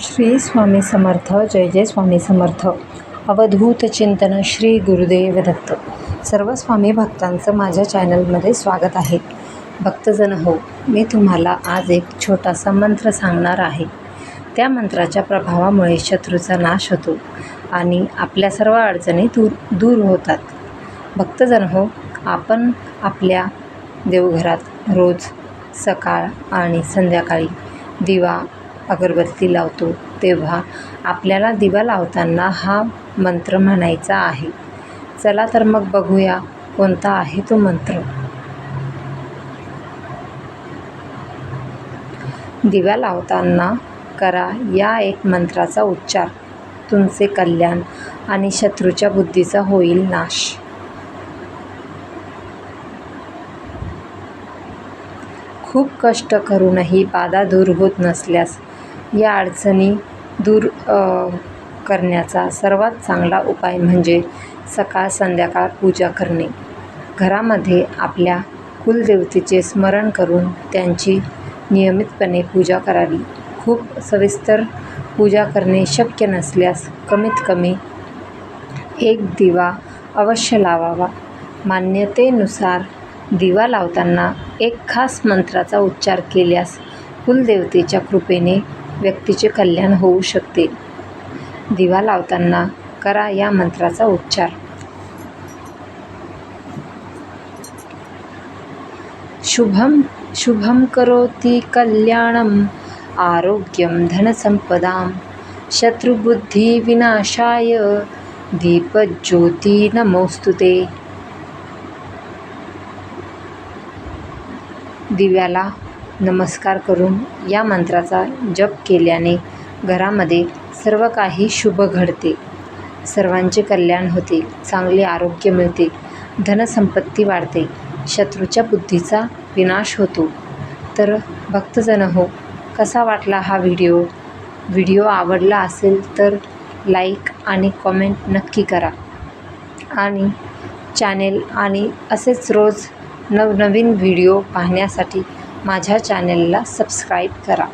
श्री स्वामी समर्थ जय जय स्वामी समर्थ. अवधूत चिंतन श्री गुरुदेव दत्त. सर्व स्वामी भक्तांचं माझ्या चॅनलमध्ये स्वागत आहे. भक्तजन हो मी तुम्हाला आज एक छोटासा मंत्र सांगणार आहे. त्या मंत्राच्या प्रभावामुळे शत्रूचा नाश होतो आणि आपल्या सर्व अडचणी दूर दूर होतात. भक्तजन हो आपण आपल्या देवघरात रोज सकाळ आणि संध्याकाळी दिवा अगरबत्ती लावतो तेव्हा आपल्याला दिवा लावताना हा मंत्र म्हणायचा आहे. चला तर मग बघूया कोणता आहे तो मंत्र. दिवा लावताना करा या एक मंत्राचा उच्चार. तुमचे कल्याण आणि शत्रूच्या बुद्धीचा होईल नाश. खूप कष्ट करूनही बाधा दूर होत नसल्यास या अडचणी दूर करण्याचा सर्वात चांगला उपाय म्हणजे सकाळ संध्याकाळ पूजा करणे. घरामध्ये आपल्या कुलदेवतेचे स्मरण करून त्यांची नियमितपणे पूजा करावी. खूप सविस्तर पूजा करणे शक्य नसल्यास कमीत कमी एक दिवा अवश्य लावावा. मान्यतेनुसार दिवा लावताना एक खास मंत्राचा उच्चार केल्यास कुलदेवतेच्या कृपेने व्यक्तीचे कल्याण होऊ शकते. दिवा लावताना करा या मंत्राचा उच्चार. शुभम शुभम करोति कल्याणम आरोग्यम धनसंपदाम. शत्रुबुद्धिविनाशाय दीपज्योती नमोस्तुते दिव्याला नमस्कार करून या मंत्राचा जप केल्याने घरामध्ये सर्व काही शुभ घडते. सर्वांचे कल्याण होते चांगले आरोग्य मिळते धनसंपत्ती वाढते शत्रूच्या बुद्धीचा विनाश होतो. तर भक्तजन हो कसा वाटला हा व्हिडिओ? व्हिडिओ आवडला असेल तर लाईक आणि कॉमेंट नक्की करा. आणि चॅनेल आणि असेच रोज नवनवीन व्हिडिओ पाहण्यासाठी माझ्या चॅनेलला सबस्क्राईब करा.